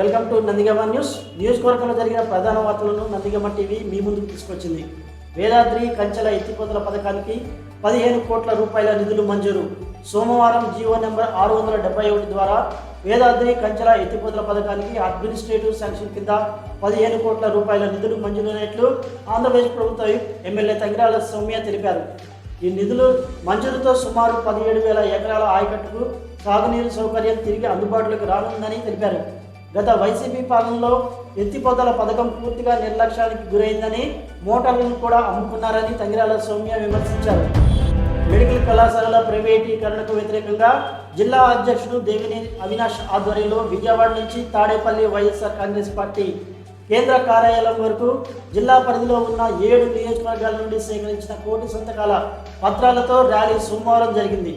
Welcome to Nandigama news. నియోజకవర్గంలో జరిగిన ప్రధాన వార్తలను నందిగమ టీవీ మీ ముందుకు తీసుకొచ్చింది. వేదాద్రి కంచెల ఎత్తిపోతల పథకానికి పదిహేను కోట్ల రూపాయల నిధులు మంజూరు. సోమవారం జీవో నెంబర్ ఆరు వందల డెబ్బై ఒకటి ద్వారా వేదాద్రి కంచెల ఎత్తిపోతల పథకానికి అడ్మినిస్ట్రేటివ్ శాంక్షన్ కింద పదిహేను కోట్ల రూపాయల నిధులు మంజూరైనట్లు ఆంధ్రప్రదేశ్ ప్రభుత్వ ఎమ్మెల్యే తంగిరాల సౌమ్య తెలిపారు. ఈ నిధులు మంజూరుతో సుమారు పదిహేడు వేల ఎకరాల ఆయకట్టుకు సాగునీరు సౌకర్యం తిరిగి అందుబాటులోకి రానుందని తెలిపారు. గత వైసీపీ పాలనలో ఎత్తిపోతల పథకం పూర్తిగా నిర్లక్ష్యానికి గురైందని మోటార్లను కూడా అమ్ముకున్నారని తంగిరాల సౌమ్య విమర్శించారు. మెడికల్ కళాశాలల ప్రైవేటీకరణకు వ్యతిరేకంగా జిల్లా అధ్యక్షుడు దేవిని అవినాష్ ఆధ్వర్యంలో విజయవాడ నుంచి తాడేపల్లి వైఎస్ఆర్ కాంగ్రెస్ పార్టీ కేంద్ర కార్యాలయం వరకు జిల్లా పరిధిలో ఉన్న ఏడు నియోజకవర్గాల నుండి సేకరించిన కోటి సంతకాల పత్రాలతో ర్యాలీ సోమవారం జరిగింది.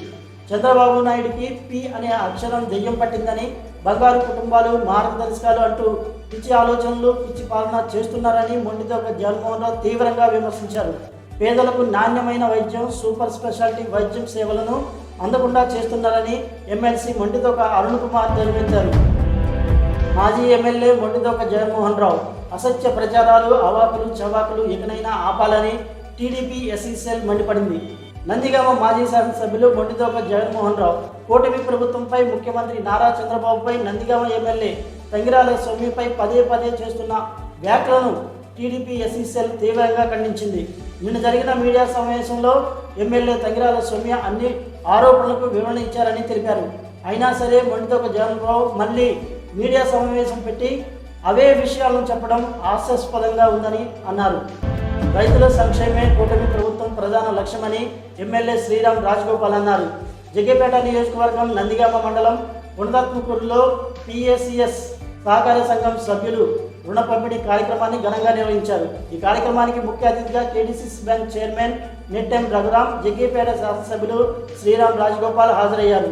చంద్రబాబు నాయుడికి పి అనే అక్షరం దెయ్యం పట్టిందని బంగారు కుటుంబాలు మార్గదర్శకాలు అంటూ పిచ్చి ఆలోచనలు పిచ్చి పాలన చేస్తున్నారని మొండితోక జగన్మోహన్ రావు తీవ్రంగా విమర్శించారు. పేదలకు నాణ్యమైన వైద్యం సూపర్ స్పెషాలిటీ వైద్యం సేవలను అందకుండా చేస్తున్నారని ఎమ్మెల్సీ మొండితోక అరుణ్ కుమార్ తెలిపారు మాజీ ఎమ్మెల్యే మొండితోక జగన్మోహన్ రావు అసత్య ప్రచారాలు అవాకులు చవాకులు ఎకనైనా ఆపాలని టీడీపీ ఎస్ఈసెల్ మండిపడింది. నందిగామ మాజీ శాసనసభ్యులు మొండిదొక్క జగన్మోహన్ రావు. కూటమి ప్రభుత్వంపై ముఖ్యమంత్రి నారా చంద్రబాబుపై నందిగామ ఎమ్మెల్యే తంగిరాల స్వామిపై పదే పదే చేస్తున్న వ్యాఖ్యలను టీడీపీ ఎస్ఈసెల్ తీవ్రంగా ఖండించింది. నిన్న జరిగిన మీడియా సమావేశంలో ఎమ్మెల్యే తంగిరాల సౌమ్య అన్ని ఆరోపణలకు వివరణ ఇచ్చారని తెలిపారు. అయినా సరే మోండితోక జగన్ రావు మళ్ళీ మీడియా సమావేశం పెట్టి అవే విషయాలను చెప్పడం హాస్యాస్పదంగా ఉందని అన్నారు. రైతుల సంక్షేమే కూటమి ప్రభుత్వం ప్రధాన లక్ష్యమని ఎమ్మెల్యే శ్రీరామ్ రాజగోపాల్ అన్నారు. జగ్గేపేట నియోజకవర్గం నందిగామ మండలం ఉండదత్మకూరులో పిఏసిఎస్ సహకార సంఘం సభ్యులు రుణ పంపిణీ కార్యక్రమాన్ని ఘనంగా నిర్వహించారు. ఈ కార్యక్రమానికి ముఖ్య అతిథిగా KDCC bank chairman Nettem Raghuram Jaggepeta శాసనసభ్యులు శ్రీరామ్ రాజగోపాల్ హాజరయ్యారు.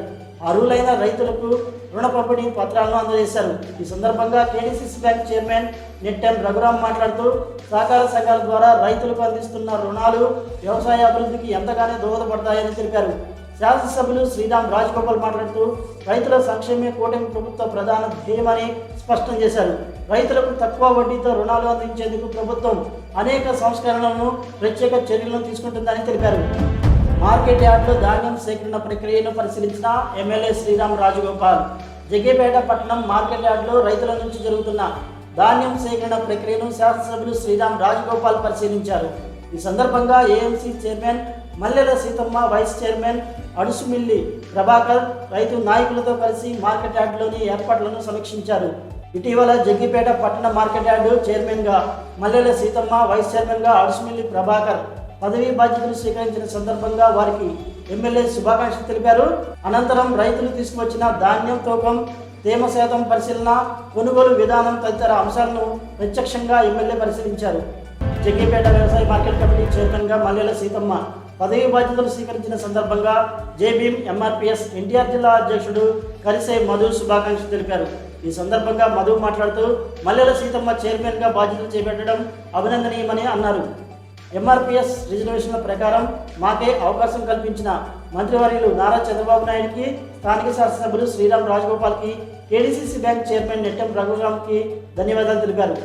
అర్హులైన రైతులకు రుణ పంపిణీ పత్రాలను అందజేశారు. ఈ సందర్భంగా KDCC bank chairman Nettem Raghuram మాట్లాడుతూ సహకార సంఘాల ద్వారా రైతులకు అందిస్తున్న రుణాలు వ్యవసాయ అభివృద్ధికి ఎంతగానో దోహదపడతాయని తెలిపారు. శాసనసభ్యులు శ్రీరామ్ రాజగోపాల్ మాట్లాడుతూ రైతుల సంక్షేమే కూటమి ప్రభుత్వ ప్రధాన ధ్యేయమని స్పష్టం చేశారు. రైతులకు తక్కువ వడ్డీతో రుణాలు అందించేందుకు ప్రభుత్వం అనేక సంస్కరణలను ప్రత్యేక చర్యలను తీసుకుంటుందని తెలిపారు. మార్కెట్ యార్డ్లో ధాన్యం సేకరణ ప్రక్రియను పరిశీలించిన ఎమ్మెల్యే శ్రీరామ్ రాజగోపాల్. జగ్గేపేట పట్టణం మార్కెట్ యార్డ్లో రైతుల నుంచి జరుగుతున్న ధాన్యం సేకరణ ప్రక్రియను శాసనసభ్యులు శ్రీరామ్ రాజగోపాల్ పరిశీలించారు. ఈ సందర్భంగా AMC chairman Mallela Seethamma vice chairman Adusumilli Prabhakar రైతు నాయకులతో కలిసి మార్కెట్ యార్డ్లోని ఏర్పాట్లను సమీక్షించారు. ఇటీవల జగ్గిపేట పట్టణ మార్కెట్ యార్డు చైర్మన్గా మల్లెల సీతమ్మ వైస్ చైర్మన్గా అడుసుమిల్లి ప్రభాకర్ పదవీ బాధ్యతలు స్వీకరించిన సందర్భంగా వారికి ఎమ్మెల్యే శుభాకాంక్షలు తెలిపారు. అనంతరం రైతులు తీసుకువచ్చిన ధాన్యం తూకం తేమ శాతం పరిశీలన కొనుగోలు విధానం తదితర అంశాలను ప్రత్యక్షంగా ఎమ్మెల్యే పరిశీలించారు. జగ్గిపేట వ్యవసాయ మార్కెట్ కమిటీ చైర్మన్గా మల్లెల సీతమ్మ పదవి బాధ్యతలు స్వీకరించిన సందర్భంగా జేబీఎం ఎంఆర్పిఎస్ ఎన్టీఆర్ జిల్లా అధ్యక్షుడు కరిసే మధు శుభాకాంక్షలు తెలిపారు. ఈ సందర్భంగా మధు మాట్లాడుతూ మల్లెల సీతమ్మ చైర్మన్గా బాధ్యతలు చేపట్టడం అభినందనీయమని అన్నారు. ఎంఆర్పిఎస్ రిజర్వేషన్ల ప్రకారం మాకే అవకాశం కల్పించిన మంత్రివర్యులు నారా చంద్రబాబు నాయుడుకి స్థానిక శాసనసభ్యులు శ్రీరామ్ రాజగోపాల్కి కేడీసీసీ బ్యాంక్ చైర్మన్ నెట్టెం రఘురామ్కి ధన్యవాదాలు తెలిపారు.